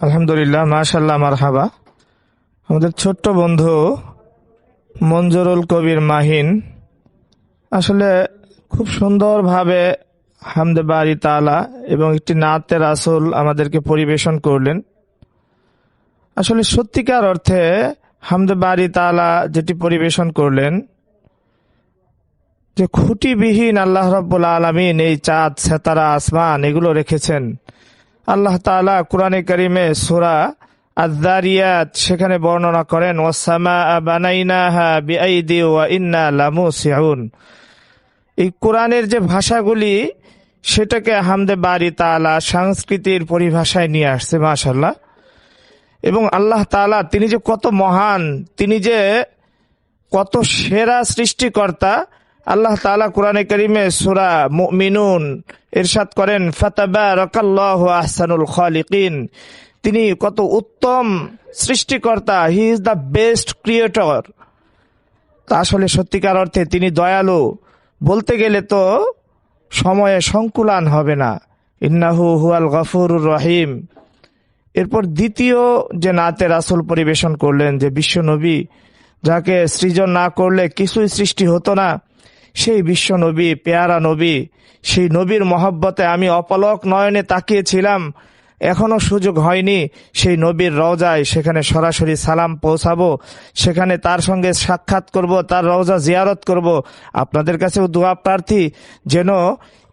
আলহামদুলিল্লাহ মাশাল্লাহ মারহাবা। আমাদের ছোট্ট বন্ধু মঞ্জুরুল কবির মাহিন আসলে খুব সুন্দরভাবে হামদে বাড়ি তালা এবং একটি নাতে রাসুল আমাদেরকে পরিবেশন করলেন। আসলে সত্যিকার অর্থে হামদে বাড়ি তালা যেটি পরিবেশন করলেন, যে খুঁটিবিহীন আল্লাহ রব্বুল আলমিন এই চাঁদ, সেতারা, আসমান এগুলো রেখেছেন। আল্লাহ তাআলা কোরআনে করিমে সুরা আদারিয়াত সেখানে বর্ণনা করেন ওয়াসামা বানাইনাহা বিআইদি ওয়া এই কোরআনের যে ভাষাগুলি, সেটাকে হামদে বাড়ি তালা সংস্কৃতির পরিভাষায় নিয়ে আসছে মাশাল্লাহ এবং আল্লাহ তাআলা তিনি যে কত মহান, তিনি যে কত সেরা সৃষ্টিকর্তা আল্লাহ তাআলা কোরআনে করিমে সুরা মিনুন ইরশাদ করেন, ফাতাবারাকাল্লাহু আহসানুল খালিকিন। তিনি কত উত্তম সৃষ্টিকর্তা, he is the best creator. তা আসলে সত্যিকার অর্থে তিনি দয়ালু। বলতে গেলে তো সময়ে সংকুলান হবে না। ইন্নাহু হুয়াল গফুরুর রহিম। এরপর দ্বিতীয় যে নাতে রাসুল পরিবেশন করলেন, যে বিশ্ব নবী যাকে সৃজন না করলে কিছুই সৃষ্টি হতো না সেই বিশ্ব নবী, পেয়ারা নবী, সেই নবীর মহব্বতে আমি অপলক নয়নে তাকিয়েছিলাম। এখনও সুযোগ হয়নি সেই নবীর রওজায় সেখানে সরাসরি সালাম পৌঁছাবো, সেখানে তার সঙ্গে সাক্ষাৎ করব, তার রওজা জিয়ারত করব। আপনাদের কাছেও দোয়া প্রার্থী, যেন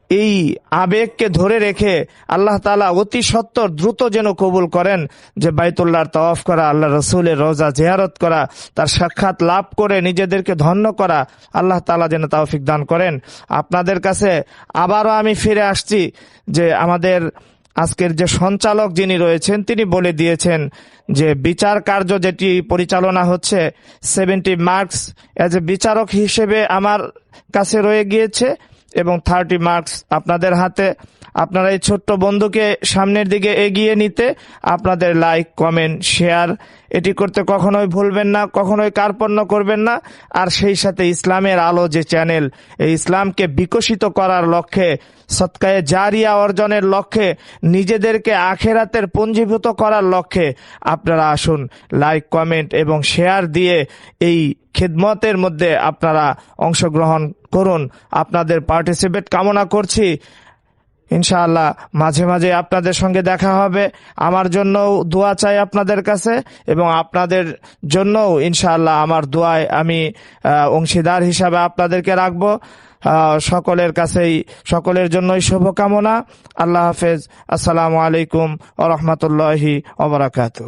এই আবেগকে ধরে রেখে আল্লাহ তালা অতি সত্তর দ্রুত যেন কবুল করেন, যে বাইতুল্লাহর তওয়াফ করা আল্লাহ রসুলের রোজা জেহারত করা, তার সাক্ষাৎ লাভ করে নিজেদেরকে ধন্য করা, আল্লাহ তালা যেন তাওফিক দান করেন। আপনাদের কাছে আবারও আমি ফিরে আসছি, যে আমাদের আজকের যে সঞ্চালক যিনি রয়েছেন, তিনি বলে দিয়েছেন যে বিচার কার্য যেটি পরিচালনা হচ্ছে, সেভেন্টি মার্কস এজ এ বিচারক হিসেবে আমার কাছে রয়ে গিয়েছে। এবং থার্টি মার্কস আপনাদের হাতে। আপনারা এই ছোট্ট বন্ধুকে সামনের দিকে এগিয়ে নিতে আপনাদের লাইক, কমেন্ট, শেয়ার, এটি করতে কখনোই ভুলবেন না, কখনোই কার্পণ্য করবেন না। আর সেই সাথে ইসলামের আলো যে চ্যানেল, এই ইসলামকে বিকশিত করার লক্ষ্যে, সৎকায়ে জারিয়া অর্জনের লক্ষ্যে, নিজেদেরকে আখেরাতের পঞ্জীভূত করার লক্ষ্যে আপনারা আসুন, লাইক, কমেন্ট এবং শেয়ার দিয়ে এই খেদমতের মধ্যে আপনারা অংশগ্রহণ করুন। আপনাদের পার্টিসিপেট কামনা করছি। ইনশাআল্লাহ মাঝে মাঝে আপনাদের সঙ্গে দেখা হবে। আমার জন্যও দোয়া চাই আপনাদের কাছে এবং আপনাদের জন্যও ইনশাআল্লাহ আমার দোয়ায় আমি অংশীদার হিসাবে আপনাদেরকে রাখব। সকলের কাছেই, সকলের জন্যই শুভকামনা। আল্লাহ হাফেজ। আসসালামু আলাইকুম ও রহমতুল্লাহি ওবরাকাতু